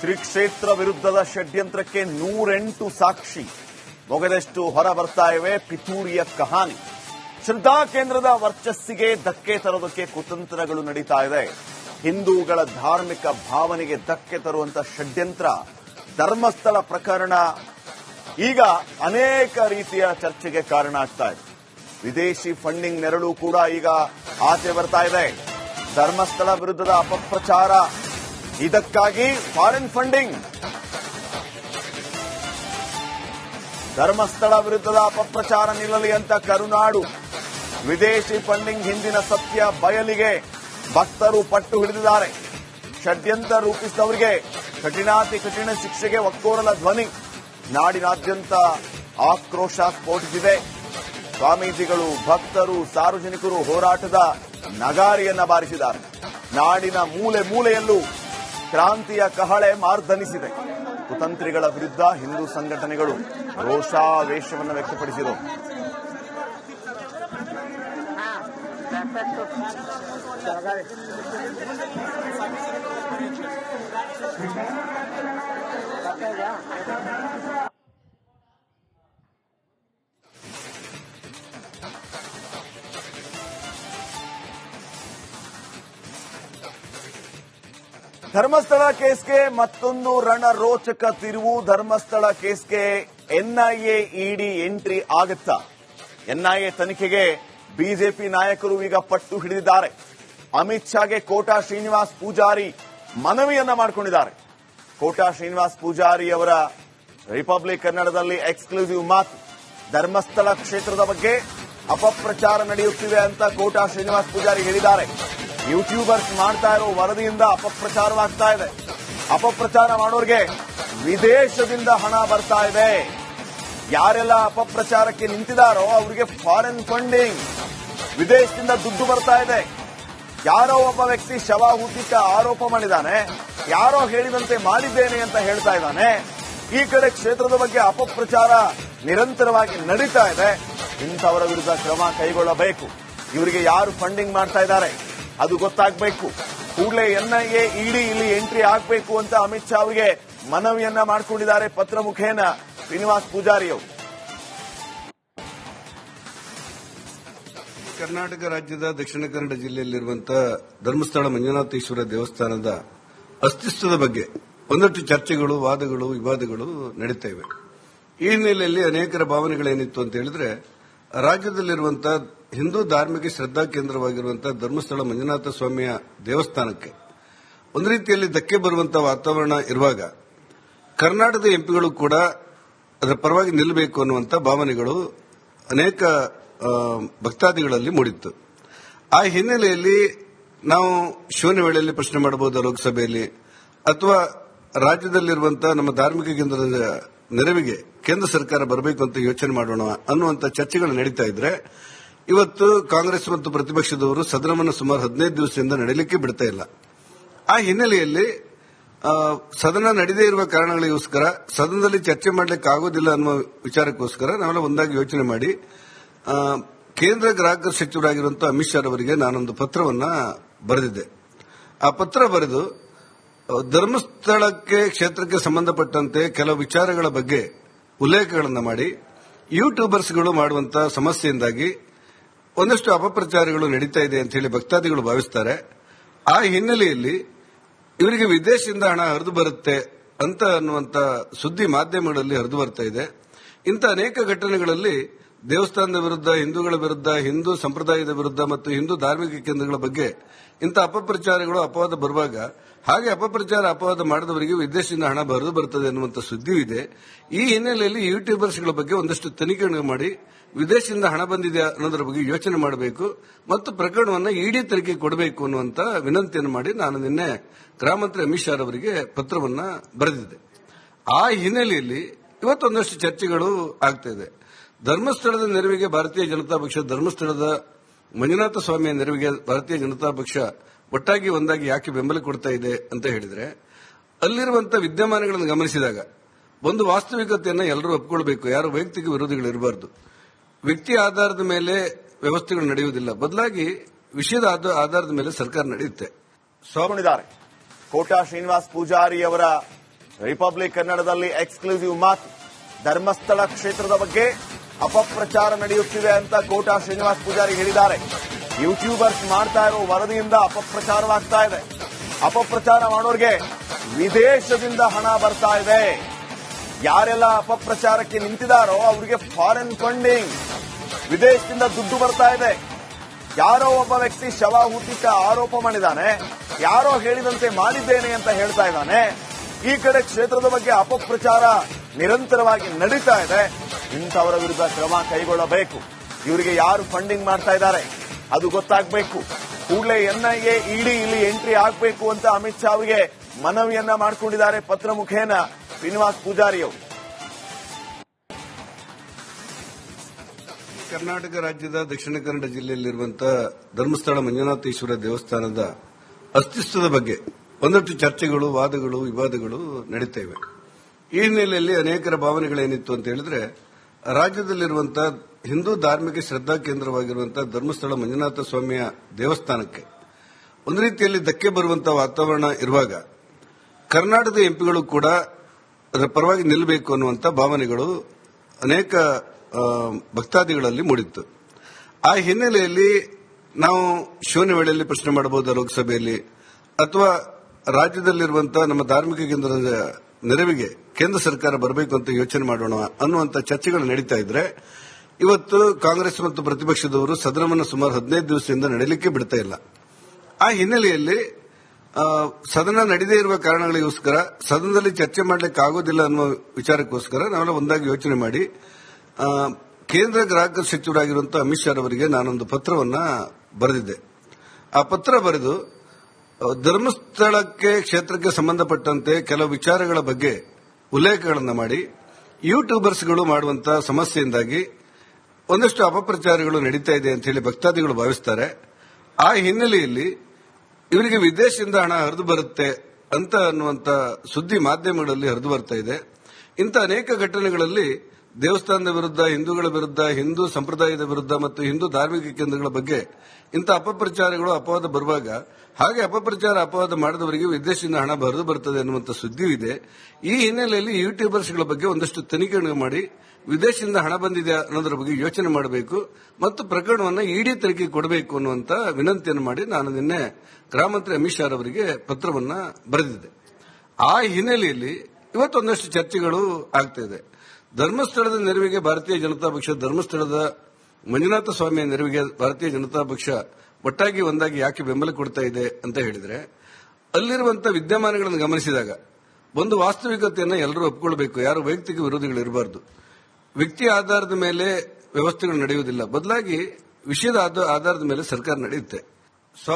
ಶ್ರೀ ಕ್ಷೇತ್ರ ವಿರುದ್ಧದ ಷಡ್ಯಂತ್ರಕ್ಕೆ ನೂರೆಂಟು ಸಾಕ್ಷಿ. ಮೊಗದಷ್ಟು ಹೊರ ಬರ್ತಾ ಇವೆ ಪಿತೂರಿಯ ಕಹಾನಿ. ಶ್ರದ್ಧಾ ಕೇಂದ್ರದ ವರ್ಚಸ್ಸಿಗೆ ಧಕ್ಕೆ ತರೋದಕ್ಕೆ ಕುತಂತ್ರಗಳು ನಡೀತಾ ಇದೆ. ಹಿಂದೂಗಳ ಧಾರ್ಮಿಕ ಭಾವನೆಗೆ ಧಕ್ಕೆ ತರುವಂತಹ ಷಡ್ಯಂತ್ರ, ಧರ್ಮಸ್ಥಳ ಪ್ರಕರಣ ಈಗ ಅನೇಕ ರೀತಿಯ ಚರ್ಚೆಗೆ ಕಾರಣ ಆಗ್ತಾ ಇದೆ. ವಿದೇಶಿ ಫಂಡಿಂಗ್ ನೆರಳು ಕೂಡ ಈಗ ಆಚೆ ಬರ್ತಾ ಇದೆ. ಧರ್ಮಸ್ಥಳ ವಿರುದ್ಧದ ಅಪಪ್ರಚಾರ ಇದಕ್ಕಾಗಿ ಫಾರಿನ್ ಫಂಡಿಂಗ್. ಧರ್ಮಸ್ಥಳ ವಿರುದ್ಧದ ಅಪಪ್ರಚಾರ ನಿಲ್ಲಲಿ ಅಂತ ಕರುನಾಡು. ವಿದೇಶಿ ಫಂಡಿಂಗ್ ಹಿಂದಿನ ಸತ್ಯ ಬಯಲಿಗೆ ಭಕ್ತರು ಪಟ್ಟು ಹಿಡಿದಿದ್ದಾರೆ. ಷಡ್ಯಂತ್ರ ರೂಪಿಸಿದವರಿಗೆ ಕಠಿಣಾತಿ ಕಠಿಣ ಶಿಕ್ಷೆಗೆ ಒಕ್ಕೋರಲ ಧ್ವನಿ. ನಾಡಿನಾದ್ಯಂತ ಆಕ್ರೋಶ ಸ್ಫೋಟಿಸಿದೆ. ಸ್ವಾಮೀಜಿಗಳು, ಭಕ್ತರು, ಸಾರ್ವಜನಿಕರು ಹೋರಾಟದ ನಗಾರಿಯನ್ನ ಬಾರಿಸಿದ್ದಾರೆ. ನಾಡಿನ ಮೂಲೆ ಮೂಲೆಯಲ್ಲೂ ಕ್ರಾಂತಿಯ ಕಹಳೆ ಮಾರ್ಧನಿಸಿದೆ ಕುತಂತ್ರಿಗಳ ವಿರುದ್ಧ ಹಿಂದೂ ಸಂಘಟನೆಗಳು ರೋಷಾವೇಶವನ್ನು ವ್ಯಕ್ತಪಡಿಸಿದವು. ಧರ್ಮಸ್ಥಳ ಕೇಸ್ಗೆ ಮತ್ತೊಂದು ರಣರೋಚಕ ತಿರುವು. ಧರ್ಮಸ್ಥಳ ಕೇಸ್ಗೆ ಎನ್ಐಎ ಇಡಿ ಎಂಟ್ರಿ ಆಗುತ್ತಾ? ಎನ್ಐಎ ತನಿಖೆಗೆ ಬಿಜೆಪಿ ನಾಯಕರು ಈಗ ಪಟ್ಟು ಹಿಡಿದಿದ್ದಾರೆ. ಅಮಿತ್ ಶಾಗೆ ಕೋಟಾ ಶ್ರೀನಿವಾಸ್ ಪೂಜಾರಿ ಮನವಿಯನ್ನ ಮಾಡಿಕೊಂಡಿದ್ದಾರೆ. ಕೋಟಾ ಶ್ರೀನಿವಾಸ್ ಪೂಜಾರಿ ಅವರ ರಿಪಬ್ಲಿಕ್ ಕನ್ನಡದಲ್ಲಿ ಎಕ್ಸ್ಕ್ಲೂಸಿವ್ ಮಾತು. ಧರ್ಮಸ್ಥಳ ಕ್ಷೇತ್ರದ ಬಗ್ಗೆ ಅಪಪ್ರಚಾರ ನಡೆಯುತ್ತಿದೆ ಅಂತ ಕೋಟಾ ಶ್ರೀನಿವಾಸ್ ಪೂಜಾರಿ ಹೇಳಿದ್ದಾರೆ. ಯೂಟ್ಯೂಬರ್ಸ್ ಮಾಡ್ತಾ ಇರೋ ವರದಿಯಿಂದ ಅಪಪ್ರಚಾರವಾಗ್ತಾ ಇದೆ. ಅಪಪ್ರಚಾರ ಮಾಡೋರಿಗೆ ವಿದೇಶದಿಂದ ಹಣ ಬರ್ತಾ ಇದೆ. ಯಾರೆಲ್ಲ ಅಪಪ್ರಚಾರಕ್ಕೆ ನಿಂತಿದಾರೋ ಅವರಿಗೆ ಫಾರಿನ್ ಫಂಡಿಂಗ್ ವಿದೇಶದಿಂದ ದುಡ್ಡು ಬರ್ತಾ ಇದೆ. ಯಾರೋ ಒಬ್ಬ ವ್ಯಕ್ತಿ ಶವ ಹುಟ್ಟಿಕ ಆರೋಪ ಮಾಡಿದ್ದಾನೆ, ಯಾರೋ ಹೇಳಿದಂತೆ ಮಾಡಿದ್ದೇನೆ ಅಂತ ಹೇಳ್ತಾ ಇದ್ದಾನೆ. ಈ ಕಡೆ ಕ್ಷೇತ್ರದ ಬಗ್ಗೆ ಅಪಪ್ರಚಾರ ನಿರಂತರವಾಗಿ ನಡೀತಾ ಇದೆ. ಇಂಥವರ ವಿರುದ್ಧ ಕ್ರಮ ಕೈಗೊಳ್ಳಬೇಕು. ಇವರಿಗೆ ಯಾರು ಫಂಡಿಂಗ್ ಮಾಡ್ತಾ ಇದ್ದಾರೆ? ಅದು ಗೊತ್ತಾಗಬೇಕು. ಕೂಡಲೇ ಎನ್ಐಎ, ಇಡಿ ಇಲ್ಲಿ ಎಂಟ್ರಿ ಆಗಬೇಕು ಅಂತ ಅಮಿತ್ ಶಾ ಅವರಿಗೆ ಮನವಿಯನ್ನ ಮಾಡಿಕೊಂಡಿದ್ದಾರೆ ಪತ್ರ ಮುಖೇನ ಶ್ರೀನಿವಾಸ್ ಪೂಜಾರಿ ಅವರು ಕರ್ನಾಟಕ ರಾಜ್ಯದ ದಕ್ಷಿಣ ಕನ್ನಡ ಜಿಲ್ಲೆಯಲ್ಲಿರುವಂತಹ ಧರ್ಮಸ್ಥಳ ಮಂಜುನಾಥೇಶ್ವರ ದೇವಸ್ಥಾನದ ಅಸ್ತಿತ್ವದ ಬಗ್ಗೆ ಒಂದಷ್ಟು ಚರ್ಚೆಗಳು, ವಾದಗಳು, ವಿವಾದಗಳು ನಡೀತಾ ಇವೆ. ಈ ಹಿನ್ನೆಲೆಯಲ್ಲಿ ಅನೇಕರ ಭಾವನೆಗಳೇನಿತ್ತು ಅಂತ ಹೇಳಿದ್ರೆ ರಾಜ್ಯದಲ್ಲಿರುವಂತಹ ಹಿಂದೂ ಧಾರ್ಮಿಕ ಶ್ರದ್ಧಾ ಕೇಂದ್ರವಾಗಿರುವಂತಹ ಧರ್ಮಸ್ಥಳ ಮಂಜುನಾಥ ಸ್ವಾಮಿಯ ದೇವಸ್ಥಾನಕ್ಕೆ ಒಂದು ರೀತಿಯಲ್ಲಿ ಧಕ್ಕೆ ಬರುವಂತಹ ವಾತಾವರಣ ಇರುವಾಗ ಕರ್ನಾಟಕದ ಎಂಪಿಗಳು ಕೂಡ ಅದರ ಪರವಾಗಿ ನಿಲ್ಲಬೇಕು ಅನ್ನುವಂಥ ಭಾವನೆಗಳು ಅನೇಕ ಭಕ್ತಾದಿಗಳಲ್ಲಿ ಮೂಡಿತ್ತು. ಆ ಹಿನ್ನೆಲೆಯಲ್ಲಿ ನಾವು ಶೂನ್ಯ ವೇಳೆಯಲ್ಲಿ ಪ್ರಶ್ನೆ ಮಾಡಬಹುದು ಲೋಕಸಭೆಯಲ್ಲಿ ಅಥವಾ ರಾಜ್ಯದಲ್ಲಿರುವಂತಹ ನಮ್ಮ ಧಾರ್ಮಿಕ ಕೇಂದ್ರದ ನೆರವಿಗೆ ಕೇಂದ್ರ ಸರ್ಕಾರ ಬರಬೇಕು ಅಂತ ಯೋಚನೆ ಮಾಡೋಣ ಅನ್ನುವಂಥ ಚರ್ಚೆಗಳು ನಡೀತಾ ಇದ್ರೆ ಇವತ್ತು ಕಾಂಗ್ರೆಸ್ ಮತ್ತು ಪ್ರತಿಪಕ್ಷದವರು ಸದನವನ್ನು ಸುಮಾರು ಹದಿನೈದು ದಿವಸದಿಂದ ನಡೆಯಲಿಕ್ಕೆ ಬಿಡ್ತಾ ಇಲ್ಲ. ಆ ಹಿನ್ನೆಲೆಯಲ್ಲಿ ಸದನ ನಡೆದೇ ಇರುವ ಕಾರಣಗಳಿಗೋಸ್ಕರ, ಸದನದಲ್ಲಿ ಚರ್ಚೆ ಮಾಡಲಿಕ್ಕೆ ಆಗೋದಿಲ್ಲ ಅನ್ನುವ ವಿಚಾರಕ್ಕೋಸ್ಕರ ನಾವೆಲ್ಲ ಒಂದಾಗಿ ಯೋಚನೆ ಮಾಡಿ ಕೇಂದ್ರ ಗ್ರಾಹಕರ ಸಚಿವರಾಗಿರುವಂತಹ ಅಮಿತ್ ಶಾ ಅವರಿಗೆ ನಾನೊಂದು ಪತ್ರವನ್ನ ಬರೆದಿದ್ದೆ. ಆ ಪತ್ರ ಬರೆದು, ಧರ್ಮಸ್ಥಳಕ್ಕೆ, ಕ್ಷೇತ್ರಕ್ಕೆ ಸಂಬಂಧಪಟ್ಟಂತೆ ಕೆಲವು ವಿಚಾರಗಳ ಬಗ್ಗೆ ಉಲ್ಲೇಖಗಳನ್ನು ಮಾಡಿ. ಯೂಟ್ಯೂಬರ್ಸ್ಗಳು ಮಾಡುವಂತಹ ಸಮಸ್ಯೆಯಿಂದಾಗಿ ಒಂದಷ್ಟು ಅಪಪ್ರಚಾರಗಳು ನಡೀತಾ ಇದೆ ಅಂತ ಹೇಳಿ ಭಕ್ತಾದಿಗಳು ಭಾವಿಸ್ತಾರೆ. ಆ ಹಿನ್ನೆಲೆಯಲ್ಲಿ ಇವರಿಗೆ ವಿದೇಶದಿಂದ ಹಣ ಹರಿದು ಬರುತ್ತೆ ಅಂತ ಅನ್ನುವಂತ ಸುದ್ದಿ ಮಾಧ್ಯಮಗಳಲ್ಲಿ ಹರಿದು ಬರ್ತಾ ಇದೆ. ಇಂಥ ಅನೇಕ ಘಟನೆಗಳಲ್ಲಿ ದೇವಸ್ಥಾನದ ವಿರುದ್ಧ, ಹಿಂದೂಗಳ ವಿರುದ್ಧ, ಹಿಂದೂ ಸಂಪ್ರದಾಯದ ವಿರುದ್ಧ ಮತ್ತು ಹಿಂದೂ ಧಾರ್ಮಿಕ ಕೇಂದ್ರಗಳ ಬಗ್ಗೆ ಇಂಥ ಅಪಪ್ರಚಾರಗಳು ಅಪವಾದ ಬರುವಾಗ, ಹಾಗೆ ಅಪಪ್ರಚಾರ ಅಪವಾದ ಮಾಡಿದವರಿಗೆ ವಿದೇಶದಿಂದ ಹಣ ಬರೆದು ಬರುತ್ತದೆ ಅನ್ನುವಂಥ ಸುದ್ದಿಯೂ ಇದೆ. ಈ ಹಿನ್ನೆಲೆಯಲ್ಲಿ ಯೂಟ್ಯೂಬರ್ಸ್ಗಳ ಬಗ್ಗೆ ಒಂದಷ್ಟು ತನಿಖೆ ಮಾಡಿ, ವಿದೇಶದಿಂದ ಹಣ ಬಂದಿದೆ ಅನ್ನೋದರ ಬಗ್ಗೆ ಯೋಚನೆ ಮಾಡಬೇಕು ಮತ್ತು ಪ್ರಕರಣವನ್ನು ಇಡಿ ತನಿಖೆ ಕೊಡಬೇಕು ಅನ್ನುವಂತ ವಿನಂತಿಯನ್ನು ಮಾಡಿ ನಾನು ನಿನ್ನೆ ಗೃಹ ಮಂತ್ರಿ ಅಮಿತ್ ಶಾ ಅವರಿಗೆ ಪತ್ರವನ್ನು ಬರೆದಿದ್ದೆ. ಆ ಹಿನ್ನೆಲೆಯಲ್ಲಿ ಇವತ್ತೊಂದಷ್ಟು ಚರ್ಚೆಗಳು ಆಗ್ತಾ ಧರ್ಮಸ್ಥಳದ ನೆರವಿಗೆ ಭಾರತೀಯ ಜನತಾ ಪಕ್ಷ, ಧರ್ಮಸ್ಥಳದ ಮಂಜುನಾಥ ಸ್ವಾಮಿಯ ನೆರವಿಗೆ ಭಾರತೀಯ ಜನತಾ ಪಕ್ಷ ಒಟ್ಟಾಗಿ ಒಂದಾಗಿ ಯಾಕೆ ಬೆಂಬಲ ಕೊಡ್ತಾ ಇದೆ ಅಂತ ಹೇಳಿದ್ರೆ ಅಲ್ಲಿರುವಂತಹ ವಿದ್ಯಮಾನಗಳನ್ನು ಗಮನಿಸಿದಾಗ ಒಂದು ವಾಸ್ತವಿಕತೆಯನ್ನು ಎಲ್ಲರೂ ಒಪ್ಕೊಳ್ಬೇಕು. ಯಾರು ವೈಯಕ್ತಿಕ ವಿರೋಧಿಗಳು ಇರಬಾರದು. ವ್ಯಕ್ತಿ ಆಧಾರದ ಮೇಲೆ ವ್ಯವಸ್ಥೆಗಳು ನಡೆಯುವುದಿಲ್ಲ. ಬದಲಾಗಿ ವಿಷಯದ ಆಧ- ಆಧಾರದ ಮೇಲೆ ಸರ್ಕಾರ ನಡೆಯುತ್ತೆ. ಸ್ವಾಮಿದ್ದಾರೆ ಕೋಟಾ ಶ್ರೀನಿವಾಸ್ ಪೂಜಾರಿ ಅವರ ರಿಪಬ್ಲಿಕ್ ಕನ್ನಡದಲ್ಲಿ ಎಕ್ಸ್ಕ್ಲೂಸಿವ್ ಮಾತು. ಧರ್ಮಸ್ಥಳ ಕ್ಷೇತ್ರದ ಬಗ್ಗೆ ಅಪಪ್ರಚಾರ ನಡೆಯುತ್ತಿದೆ ಅಂತ ಕೋಟಾ ಶ್ರೀನಿವಾಸ್ ಪೂಜಾರಿ ಹೇಳಿದ್ದಾರೆ. ಯೂಟ್ಯೂಬರ್ಸ್ ಮಾಡ್ತಾ ಇರೋ ವರದಿಯಿಂದ ಅಪಪ್ರಚಾರವಾಗ್ತಾ ಇದೆ. ಅಪಪ್ರಚಾರ ಮಾಡೋರಿಗೆ ವಿದೇಶದಿಂದ ಹಣ ಬರ್ತಾ ಇದೆ. ಯಾರೆಲ್ಲ ಅಪಪ್ರಚಾರಕ್ಕೆ ನಿಂತಿದಾರೋ ಅವರಿಗೆ ಫಾರಿನ್ ಫಂಡಿಂಗ್ ವಿದೇಶದಿಂದ ದುಡ್ಡು ಬರ್ತಾ ಇದೆ. ಯಾರೋ ಒಬ್ಬ ವ್ಯಕ್ತಿ ಶವಾಹುತಿಕ ಆರೋಪ ಮಾಡಿದ್ದಾನೆ ಯಾರೋ ಹೇಳಿದಂತೆ ಮಾಡಿದ್ದೇನೆ ಅಂತ ಹೇಳ್ತಾ ಇದ್ದಾನೆ. ಈ ಕಡೆ ಕ್ಷೇತ್ರದ ಬಗ್ಗೆ ಅಪಪ್ರಚಾರ ನಿರಂತರವಾಗಿ ನಡೀತಾ ಇದೆ. ಇಂಥವರ ವಿರುದ್ಧ ಕ್ರಮ ಕೈಗೊಳ್ಳಬೇಕು. ಇವರಿಗೆ ಯಾರು ಫಂಡಿಂಗ್ ಮಾಡ್ತಾ ಇದ್ದಾರೆ? ಅದು ಗೊತ್ತಾಗಬೇಕು. ಕೂಡಲೇ ಎನ್ಐಎ, ಇಡಿ ಇಲ್ಲಿ ಎಂಟ್ರಿ ಆಗಬೇಕು ಅಂತ ಅಮಿತ್ ಶಾ ಅವರಿಗೆ ಮನವಿಯನ್ನ ಮಾಡಿಕೊಂಡಿದ್ದಾರೆ ಪತ್ರ ಮುಖೇನ ಶ್ರೀನಿವಾಸ್ ಪೂಜಾರಿ ಅವರು ಕರ್ನಾಟಕ ರಾಜ್ಯದ ದಕ್ಷಿಣ ಕನ್ನಡ ಜಿಲ್ಲೆಯಲ್ಲಿರುವಂತಹ ಧರ್ಮಸ್ಥಳ ಮಂಜುನಾಥೇಶ್ವರ ದೇವಸ್ಥಾನದ ಅಸ್ತಿತ್ವದ ಬಗ್ಗೆ ಒಂದಷ್ಟು ಚರ್ಚೆಗಳು, ವಾದಗಳು, ವಿವಾದಗಳು ನಡೀತಾ ಇವೆ. ಈ ಹಿನ್ನೆಲೆಯಲ್ಲಿ ಅನೇಕರ ಭಾವನೆಗಳೇನಿತ್ತು ಅಂತ ಹೇಳಿದ್ರೆ ರಾಜ್ಯದಲ್ಲಿರುವಂತಹ ಹಿಂದೂ ಧಾರ್ಮಿಕ ಶ್ರದ್ಧಾ ಕೇಂದ್ರವಾಗಿರುವಂತಹ ಧರ್ಮಸ್ಥಳ ಮಂಜುನಾಥ ಸ್ವಾಮಿಯ ದೇವಸ್ಥಾನಕ್ಕೆ ಒಂದು ರೀತಿಯಲ್ಲಿ ಧಕ್ಕೆ ಬರುವಂತಹ ವಾತಾವರಣ ಇರುವಾಗ ಕರ್ನಾಟಕದ ಎಂಪಿಗಳು ಕೂಡ ಅದರ ಪರವಾಗಿ ನಿಲ್ಲಬೇಕು ಅನ್ನುವಂಥ ಭಾವನೆಗಳು ಅನೇಕ ಭಕ್ತಾದಿಗಳಲ್ಲಿ ಮೂಡಿತ್ತು. ಆ ಹಿನ್ನೆಲೆಯಲ್ಲಿ ನಾವು ಶೂನ್ಯ ವೇಳೆಯಲ್ಲಿ ಪ್ರಶ್ನೆ ಮಾಡಬಹುದು ಲೋಕಸಭೆಯಲ್ಲಿ ಅಥವಾ ರಾಜ್ಯದಲ್ಲಿರುವಂತಹ ನಮ್ಮ ಧಾರ್ಮಿಕ ಕೇಂದ್ರದ ನೆರವಿಗೆ ಕೇಂದ್ರ ಸರ್ಕಾರ ಬರಬೇಕು ಅಂತ ಯೋಚನೆ ಮಾಡೋಣ ಅನ್ನುವಂಥ ಚರ್ಚೆಗಳು ನಡೀತಾ ಇದ್ರೆ ಇವತ್ತು ಕಾಂಗ್ರೆಸ್ ಮತ್ತು ಪ್ರತಿಪಕ್ಷದವರು ಸದನವನ್ನು ಸುಮಾರು ಹದಿನೈದು ದಿವಸದಿಂದ ನಡೆಯಲಿಕ್ಕೆ ಬಿಡ್ತಾ ಇಲ್ಲ. ಆ ಹಿನ್ನೆಲೆಯಲ್ಲಿ ಸದನ ನಡೆದೇ ಇರುವ ಕಾರಣಗಳಿಗೋಸ್ಕರ ಸದನದಲ್ಲಿ ಚರ್ಚೆ ಮಾಡಲಿಕ್ಕೆ ಆಗೋದಿಲ್ಲ ಅನ್ನುವ ವಿಚಾರಕ್ಕೋಸ್ಕರ ನಾವೆಲ್ಲ ಒಂದಾಗಿ ಯೋಚನೆ ಮಾಡಿ ಕೇಂದ್ರ ಗ್ರಾಹಕ ಸಚಿವರಾಗಿರುವಂತಹ ಅಮಿತ್ ಶಾ ಅವರಿಗೆ ನಾನೊಂದು ಪತ್ರವನ್ನ ಬರೆದಿದ್ದೆ. ಆ ಪತ್ರ ಬರೆದು ಧರ್ಮಸ್ಥಳಕ್ಕೆ ಕ್ಷೇತ್ರಕ್ಕೆ ಸಂಬಂಧಪಟ್ಟಂತೆ ಕೆಲವು ವಿಚಾರಗಳ ಬಗ್ಗೆ ಉಲ್ಲೇಖಗಳನ್ನು ಮಾಡಿ, ಯೂಟ್ಯೂಬರ್ಸ್ಗಳು ಮಾಡುವಂತಹ ಸಮಸ್ಯೆಯಿಂದಾಗಿ ಒಂದಷ್ಟು ಅಪಪ್ರಚಾರಗಳು ನಡೀತಾ ಇದೆ ಅಂತ ಹೇಳಿ ಭಕ್ತಾದಿಗಳು ಭಾವಿಸ್ತಾರೆ. ಆ ಹಿನ್ನೆಲೆಯಲ್ಲಿ ಇವರಿಗೆ ವಿದೇಶದಿಂದ ಹಣ ಹರಿದು ಬರುತ್ತೆ ಅಂತ ಅನ್ನುವಂತ ಸುದ್ದಿ ಮಾಧ್ಯಮಗಳಲ್ಲಿ ಹರಿದು ಬರ್ತಾ ಇದೆ. ಇಂಥ ಅನೇಕ ಘಟನೆಗಳಲ್ಲಿ ದೇವಸ್ಥಾನದ ವಿರುದ್ಧ, ಹಿಂದೂಗಳ ವಿರುದ್ಧ, ಹಿಂದೂ ಸಂಪ್ರದಾಯದ ವಿರುದ್ಧ ಮತ್ತು ಹಿಂದೂ ಧಾರ್ಮಿಕ ಕೇಂದ್ರಗಳ ಬಗ್ಗೆ ಇಂಥ ಅಪಪ್ರಚಾರಗಳು ಅಪವಾದ ಬರುವಾಗ, ಹಾಗೆ ಅಪಪ್ರಚಾರ ಅಪವಾದ ಮಾಡಿದವರಿಗೆ ವಿದೇಶದಿಂದ ಹಣ ಬರೆದು ಬರ್ತದೆ ಅನ್ನುವಂಥ ಸುದ್ದಿಯೂ ಇದೆ. ಈ ಹಿನ್ನೆಲೆಯಲ್ಲಿ ಯೂಟ್ಯೂಬರ್ಸ್ಗಳ ಬಗ್ಗೆ ಒಂದಷ್ಟು ತನಿಖೆ ಮಾಡಿ ವಿದೇಶದಿಂದ ಹಣ ಬಂದಿದೆ ಅನ್ನೋದರ ಬಗ್ಗೆ ಯೋಚನೆ ಮಾಡಬೇಕು ಮತ್ತು ಪ್ರಕರಣವನ್ನು ಇಡಿ ತನಿಖೆ ಕೊಡಬೇಕು ಅನ್ನುವಂತ ವಿನಂತಿಯನ್ನು ಮಾಡಿ ನಾನು ನಿನ್ನೆ ಗೃಹ ಮಂತ್ರಿ ಅಮಿತ್ ಶಾ ಅವರಿಗೆ ಪತ್ರವನ್ನು ಬರೆದಿದ್ದೆ. ಆ ಹಿನ್ನೆಲೆಯಲ್ಲಿ ಇವತ್ತು ಒಂದಷ್ಟು ಚರ್ಚೆಗಳು ಆಗ್ತಾ ಇದೆ. ಧರ್ಮಸ್ಥಳದ ನೆರವಿಗೆ ಭಾರತೀಯ ಜನತಾ ಪಕ್ಷ, ಧರ್ಮಸ್ಥಳದ ಮಂಜುನಾಥ ಸ್ವಾಮಿಯ ನೆರವಿಗೆ ಭಾರತೀಯ ಜನತಾ ಪಕ್ಷ ಒಟ್ಟಾಗಿ ಒಂದಾಗಿ ಯಾಕೆ ಬೆಂಬಲ ಕೊಡ್ತಾ ಇದೆ ಅಂತ ಹೇಳಿದ್ರೆ ಅಲ್ಲಿರುವಂತಹ ವಿದ್ಯಮಾನಗಳನ್ನು ಗಮನಿಸಿದಾಗ ಒಂದು ವಾಸ್ತವಿಕತೆಯನ್ನು ಎಲ್ಲರೂ ಒಪ್ಕೊಳ್ಬೇಕು, ಯಾರು ವೈಯಕ್ತಿಕ ವಿರೋಧಿಗಳು ಇರಬಾರದು. ವ್ಯಕ್ತಿ ಆಧಾರದ ಮೇಲೆ ವ್ಯವಸ್ಥೆಗಳು ನಡೆಯುವುದಿಲ್ಲ. ಬದಲಾಗಿ ವಿಷಯದ ಆಧ- ಆಧಾರದ ಮೇಲೆ ಸರ್ಕಾರ ನಡೆಯುತ್ತೆ.